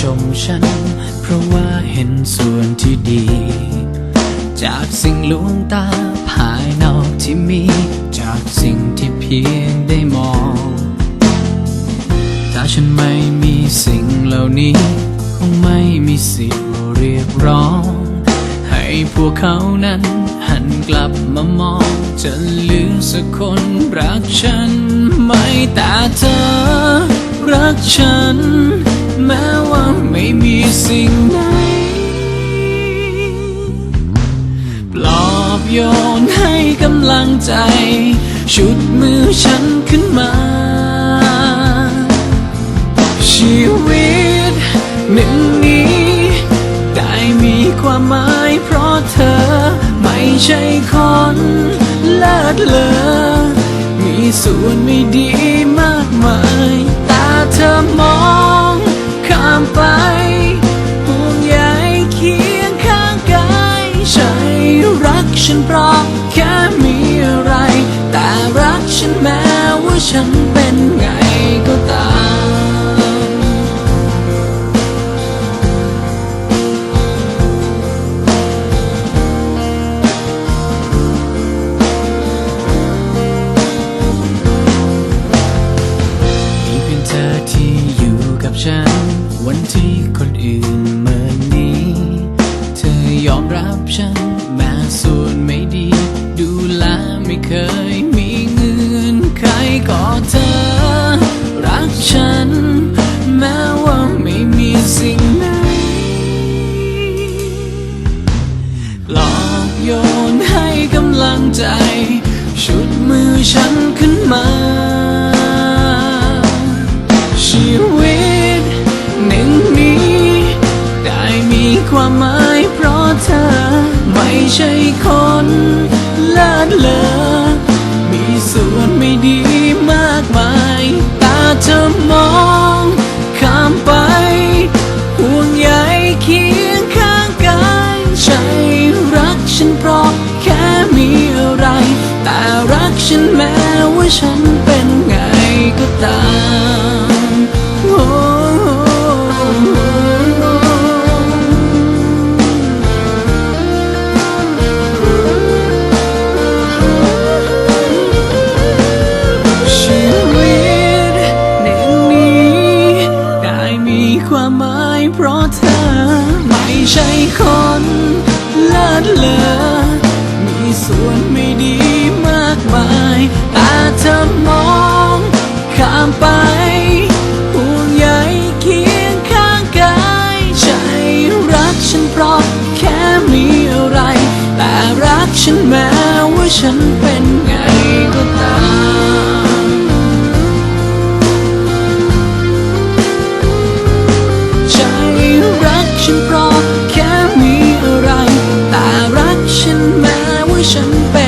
ชมฉัน เพราะว่าเห็นส่วนที่ดี จากสิ่งลวงตาภายนอกที่มี จากสิ่งที่เพียงได้มอง ถ้าฉันไม่มีสิ่งเหล่านี้ คงไม่มีสิทธิ์เรียกร้อง ให้พวกเขานั้นหันกลับมามองจะเหลือสักคนรักฉันไหม่แต่เธอรักฉัน แม้ว่าไม่มีสิ่งไหน ปลอบโยนให้กำลังใจ ชุดมือฉันขึ้นมา ชีวิตหนึ่งนี้ ได้มีความหมายเพราะเธอไม่ใช่คนเลิศเลอมีส่วนไม่ดี ฉันเพราะแค่มีอะไร แต่รักฉันแม้ว่าฉันเป็นไงก็ตาม ยอมรับฉันแม้ส่วนไม่ดี ดูแลไม่เคยมีเงื่อนใครก็เธอ รักฉัน แม้ว่าไม่มีสิ่งไหนปลอบโยนให้กำลังใจ ชุดมือฉันขึ้นมา ใช่คนเลิศเลอมีส่วนไม่ดีมากมาย ตาเธอมองข้ามไป ห่วงใยเคียงข้างกายใช่รักฉันเพราะแค่มีอะไร แต่รักฉันแม้ว่าฉันเป็นไงก็ตาม ใช่คนเลิศเลอ มีส่วนไม่ดีมากมายแต่เธอมองข้ามไปห่วงใยเคียงข้างกายใช่รักฉันเพราะแค่มีอะไร แต่รักฉันแม้ว่าฉันเป็นไงก็ตาม ฉันเป็น